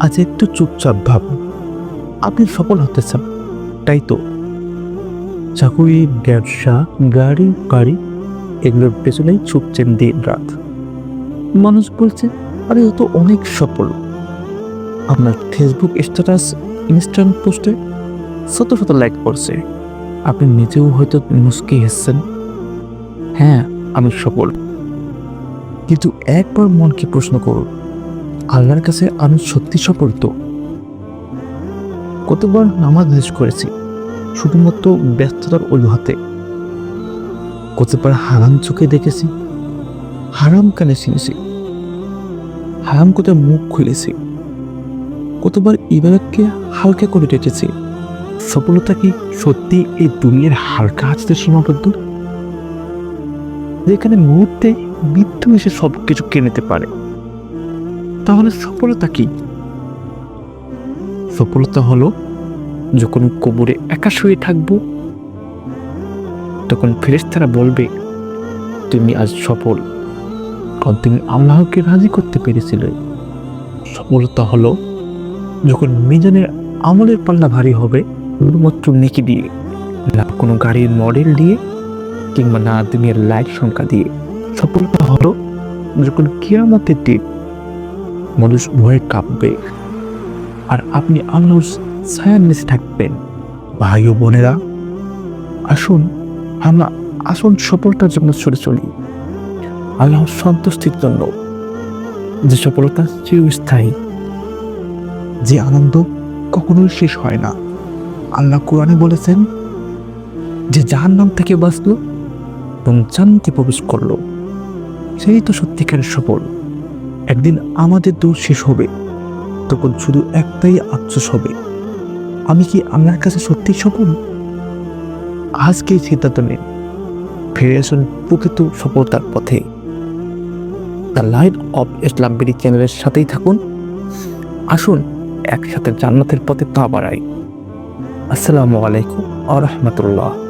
আজ একটু চুপচাপ ভাবুন আপনি সফল হতে চান, তাই তো? চাকুরি ব্যবসা গাড়ি গাড়ি, এগুলোর পেছনেই ছুটছেন দিন রাত। মানুষ বলছে, আরে, ও তো অনেক সফল। আপনার ফেসবুক স্ট্যাটাস ইনস্ট্যান্ট পোস্টে শত শত লাইক করছে আপনি নিজেও হয়তো মুসকে হেসছেন হ্যাঁ আমি সফল। কিন্তু একবার মনকে প্রশ্ন করুন আল্লাহর কাছে আমি সত্যি সফল তো কতবার নামাজ মিস করেছি, শুধুমাত্র ব্যস্ততার অজুহাতে। কতবার হারাম চোখে দেখেছি, হারাম কানে শুনেছি। হারাম কোথায় মুখ খুলেছি। কতবার ইবাদতকে হালকা করে রেখেছি। সফলতা কি সত্যি এই দুনিয়ার হালকা হাততে সীমাবদ্ধ? যেখানে মুহূর্তে মৃত্যু এসে সব কিছু কেনেতে পারে। তাহলে সফলতা কি? সফলতা হলো যখন কবরে একা শুয়ে থাকব, তখন ফেরেশতারা বলবে, তুমি আজ সফল। কারণ তুমি আল্লাহকে রাজি করতে পেরেছিলে। সফলতা হলো যখন মিজানের আমলের পাল্লা ভারী হবে, শুধুমাত্র নেকি দিয়ে, না কোনো গাড়ির মডেল দিয়ে, কিংবা না দিনের লাইট সংখ্যা দিয়ে। সফলতা হলো যখন কিয়ামতের দিন মানুষ ভয়ে কাঁপবে। আর আপনি আল্লাহর ছায়ার নিচে থাকবেন। ভাই ও বোনেরা, আসুন, আমরা আসুন সফলতার জন্য ছুটে চলি। আল্লাহর সন্তুষ্টির জন্য। যে সফলতা চিরস্থায়ী, যে আনন্দ কখনোই শেষ হয় না। আল্লাহ কোরআনে বলেছেন, যে যার নাম থেকে বাঁচল এবং জানতে প্রবেশ করল, সেই তো সত্যিকারের সফল। একদিন আমাদের দৌড় শেষ হবে। তখন শুধু একটাই আফসোস হবে। আমি কি আল্লাহর কাছে সত্যি সফল? আজকেই সিদ্ধান্ত নিন। ফিরে আসুন প্রকৃত সফলতার পথে। The light of Islam BD চ্যানেলের সাথেই থাকুন। আসুন একসাথে জান্নাতের পথে তা বাড়াই। আসসালামু আলাইকুম আ রহমতুল্লাহ।